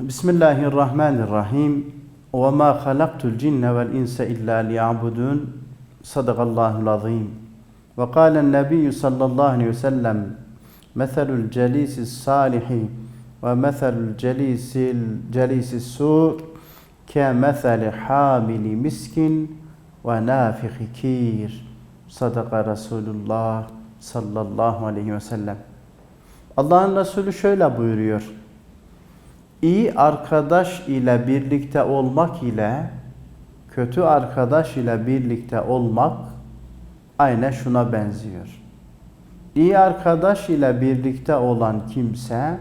Bismillahirrahmanirrahim. Ve ma halaktul cinne vel insa illa liya'budun. Sadakallahul azim. Ve kâlen nebiyyü sallallahu aleyhi ve sellem Meselul celisi salihi ve meselul celisil celisi su ke meseli hamili miskin ve nafihi kir. Sadaka Resulullah sallallahu aleyhi ve sellem. Allah'ın Resulü şöyle buyuruyor. İyi arkadaş ile birlikte olmak ile kötü arkadaş ile birlikte olmak aynen şuna benziyor. İyi arkadaş ile birlikte olan kimse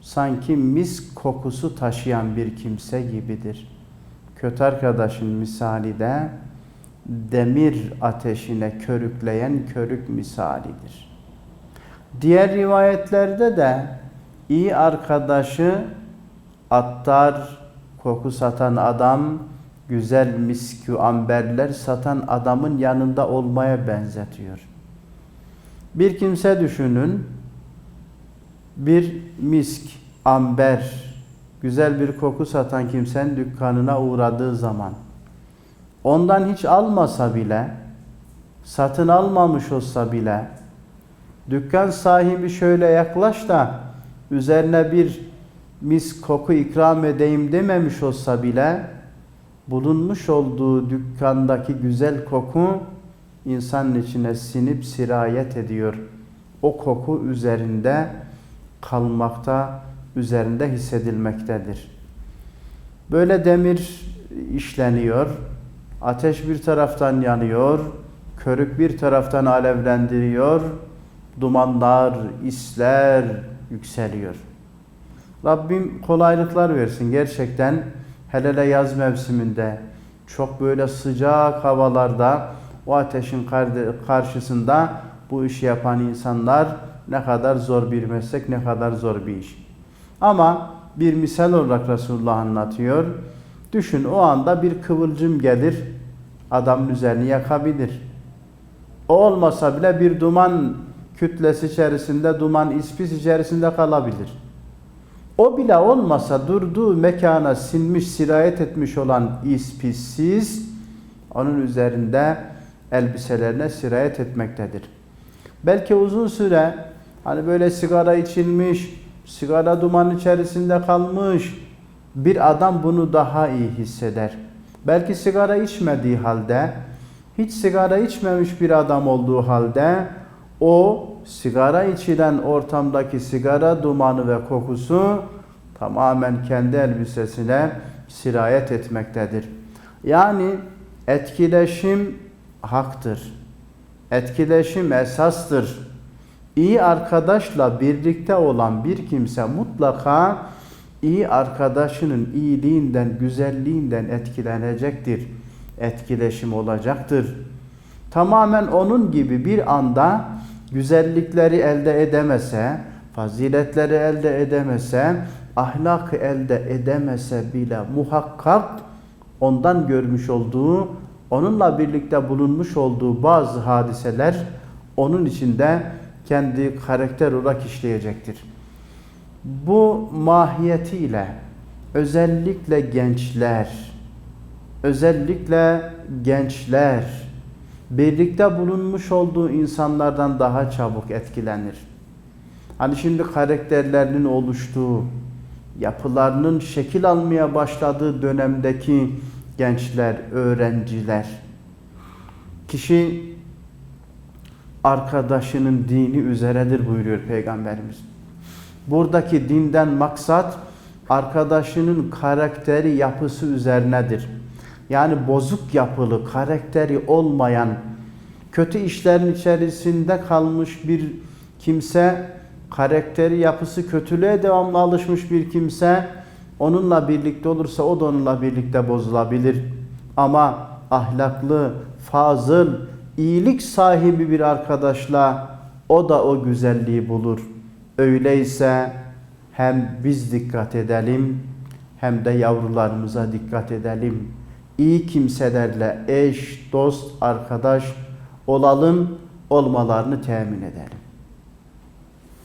sanki mis kokusu taşıyan bir kimse gibidir. Kötü arkadaşın misali de demir ateşine körükleyen körük misalidir. Diğer rivayetlerde de iyi arkadaşı attar, koku satan adam, güzel miskü amberler satan adamın yanında olmaya benzetiyor. Bir kimse düşünün, bir misk, amber, güzel bir koku satan kimsenin dükkanına uğradığı zaman, ondan hiç almasa bile, satın almamış olsa bile, dükkan sahibi şöyle yaklaş da üzerine bir mis koku ikram edeyim dememiş olsa bile bulunmuş olduğu dükkandaki güzel koku insanın içine sinip sirayet ediyor. O koku üzerinde kalmakta, üzerinde hissedilmektedir. Böyle demir işleniyor, ateş bir taraftan yanıyor, körük bir taraftan alevlendiriyor, dumanlar, isler yükseliyor. Rabbim kolaylıklar versin. Gerçekten hele hele yaz mevsiminde çok böyle sıcak havalarda o ateşin karşısında bu işi yapan insanlar ne kadar zor bir meslek, ne kadar zor bir iş. Ama bir misal olarak Resulullah anlatıyor. Düşün o anda bir kıvılcım gelir, adamın üzerini yakabilir. O olmasa bile bir duman kütlesi içerisinde, duman ispis içerisinde kalabilir. O bile olmasa durduğu mekana sinmiş, sirayet etmiş olan ispissiz onun üzerinde elbiselerine sirayet etmektedir. Belki uzun süre hani böyle sigara içilmiş, sigara duman içerisinde kalmış bir adam bunu daha iyi hisseder. Belki sigara içmediği halde, hiç sigara içmemiş bir adam olduğu halde o sigara içilen ortamdaki sigara dumanı ve kokusu tamamen kendi elbisesine sirayet etmektedir. Yani etkileşim haktır. Etkileşim esastır. İyi arkadaşla birlikte olan bir kimse mutlaka iyi arkadaşının iyiliğinden, güzelliğinden etkilenecektir. Etkileşim olacaktır. Tamamen onun gibi bir anda güzellikleri elde edemese, faziletleri elde edemese, ahlakı elde edemese bile muhakkak ondan görmüş olduğu, onunla birlikte bulunmuş olduğu bazı hadiseler onun içinde kendi karakter olarak işleyecektir. Bu mahiyetiyle özellikle gençler, özellikle gençler birlikte bulunmuş olduğu insanlardan daha çabuk etkilenir. Hani şimdi karakterlerinin oluştuğu, yapılarının şekil almaya başladığı dönemdeki gençler, öğrenciler, kişi arkadaşının dini üzeredir buyuruyor Peygamberimiz. Buradaki dinden maksat arkadaşının karakteri, yapısı üzerinedir. Yani bozuk yapılı, karakteri olmayan, kötü işlerin içerisinde kalmış bir kimse, karakteri, yapısı kötülüğe devamlı alışmış bir kimse, onunla birlikte olursa o da onunla birlikte bozulabilir. Ama ahlaklı, fazıl, iyilik sahibi bir arkadaşla o da o güzelliği bulur. Öyleyse hem biz dikkat edelim hem de yavrularımıza dikkat edelim. İyi kimselerle eş, dost, arkadaş olalım, olmalarını temin edelim.